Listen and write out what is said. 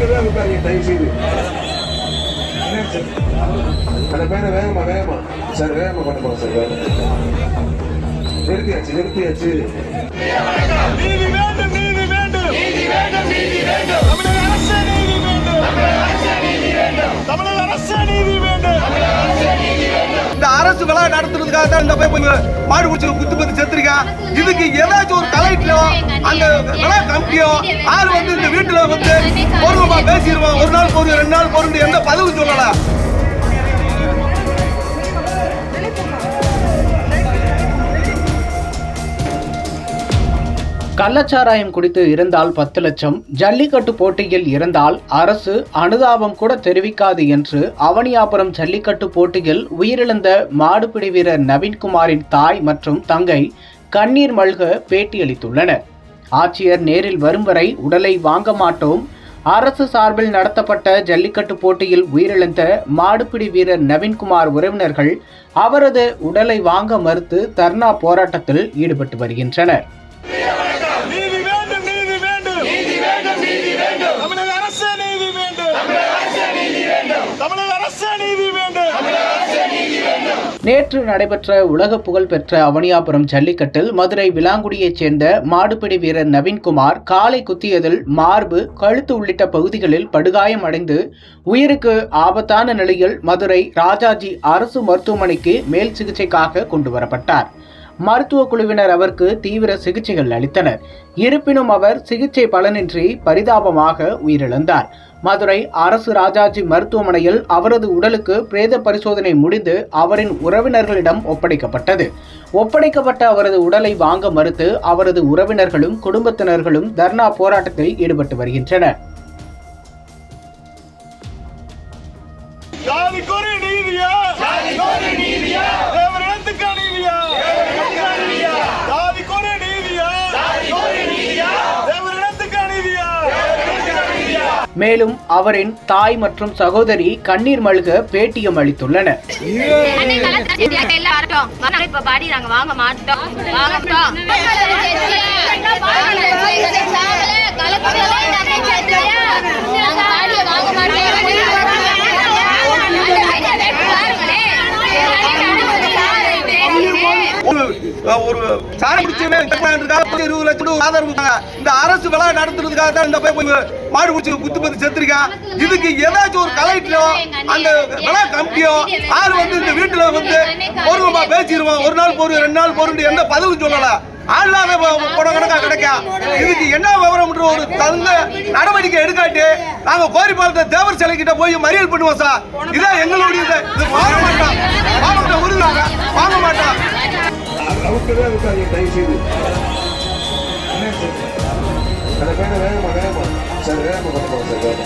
அவுக்கவே அவுக்காதீங்க தயவு செய்து அந்த பையனை வேகமா வேகமா சார் வேகமா சார் வேகமா நிறுத்தியாச்சு நிறுத்தியாச்சு அரசு விழா நடத்துறதுக்காக தான் இந்த போய் மாடு குடிச்சு குத்து பத்தி செத்துருக்கா? இதுக்கு ஏதாச்சும் ஒரு கலெக்டரோ அந்த விழா கமிட்டியோ ஆள் வந்து இந்த வீட்டுல வந்து பொறுமைமா பேசிடுவோம் ஒரு நாள் போதும் ரெண்டு நாள் போதும் எந்த பதவி சொல்லலாம் கள்ளச்சாராயம் குடித்து இருந்தால் பத்து லட்சம் ஜல்லிக்கட்டு போட்டியில் இறந்தால் அரசு அனுதாபம் கூட தெரிவிக்காது என்று அவனியாபுரம் ஜல்லிக்கட்டு போட்டியில் உயிரிழந்த மாடுபிடி வீரர் நவீன்குமாரின் தாய் மற்றும் தங்கை கண்ணீர் மல்க பேட்டியளித்துள்ளனர். ஆட்சியர் நேரில் வரும் வரை உடலை வாங்க மாட்டோம். அரசு சார்பில் நடத்தப்பட்ட ஜல்லிக்கட்டு போட்டியில் உயிரிழந்த மாடுபிடி வீரர் நவீன்குமார் உறவினர்கள் அவரது உடலை வாங்க மறுத்து தர்ணா போராட்டத்தில் ஈடுபட்டு வருகின்றனர். தமிழக அரசு நீதி வேண்டும். நேற்று நடைபெற்ற உலக புகழ்பெற்ற அவனியாபுரம் ஜல்லிக்கட்டில் மதுரை விலாங்குடியைச் சேர்ந்த மாடுபிடி வீரர் நவீன்குமார் காலை குத்தியதில் மார்பு கழுத்து உள்ளிட்ட பகுதிகளில் படுகாயம் அடைந்து உயிருக்கு ஆபத்தான நிலையில் மதுரை ராஜாஜி அரசு மருத்துவமனைக்கு மேல் சிகிச்சைக்காக கொண்டு வரப்பட்டார். மருத்துவ குழுவினர் அவருக்கு தீவிர சிகிச்சைகள் அளித்தனர். இருப்பினும் அவர் சிகிச்சை பலனின்றி பரிதாபமாக உயிரிழந்தார். மதுரை அரசு ராஜாஜி மருத்துவமனையில் அவரது உடலுக்கு பிரேத பரிசோதனை முடிந்து அவரின் உறவினர்களிடம் ஒப்படைக்கப்பட்டது. ஒப்படைக்கப்பட்ட அவரது உடலை வாங்க மறுத்து அவரது உறவினர்களும் குடும்பத்தினர்களும் தர்ணா போராட்டத்தில் ஈடுபட்டு வருகின்றனர். மேலும் அவரின் தாய் மற்றும் சகோதரி கண்ணீர் மல்க பேட்டியம் அளித்துள்ளனர் ஒரு சாரம் சாணி இருபது லட்சம் ஆதரவு இந்த அரசு விழா நடத்துறதுக்காக தான் இந்த போய் மாடு பூச்சி குத்து பத்து செத்துருக்கான் இதுக்கு ஏதாச்சும் ஒரு கலெக்டரோ அந்த விழா கமிட்டியோ ஆள் வந்து இந்த வீட்டுல வந்து பொறுமைமா பேசிடுவோம் ஒரு நாள் போதும் ரெண்டு நாள் பொருண்டு எந்த பதவி சொல்லல. ஆள்லாத படம் கணக்கா கிடைக்கும் இதுக்கு என்ன விவரம்ன்ற ஒரு தகுந்த நடவடிக்கை எடுக்காட்டி நாங்க கோரிப்பாளத்தை தேவர் சிலை கிட்ட போய் மறியல் பண்ணுவோம் சார். இதான் எங்களுடைய இது. வாங்க மாட்டோம். வாங்க மாட்டோம் வாங்க மாட்டோம். தயவு செய்து வேகமா வேகமா சார்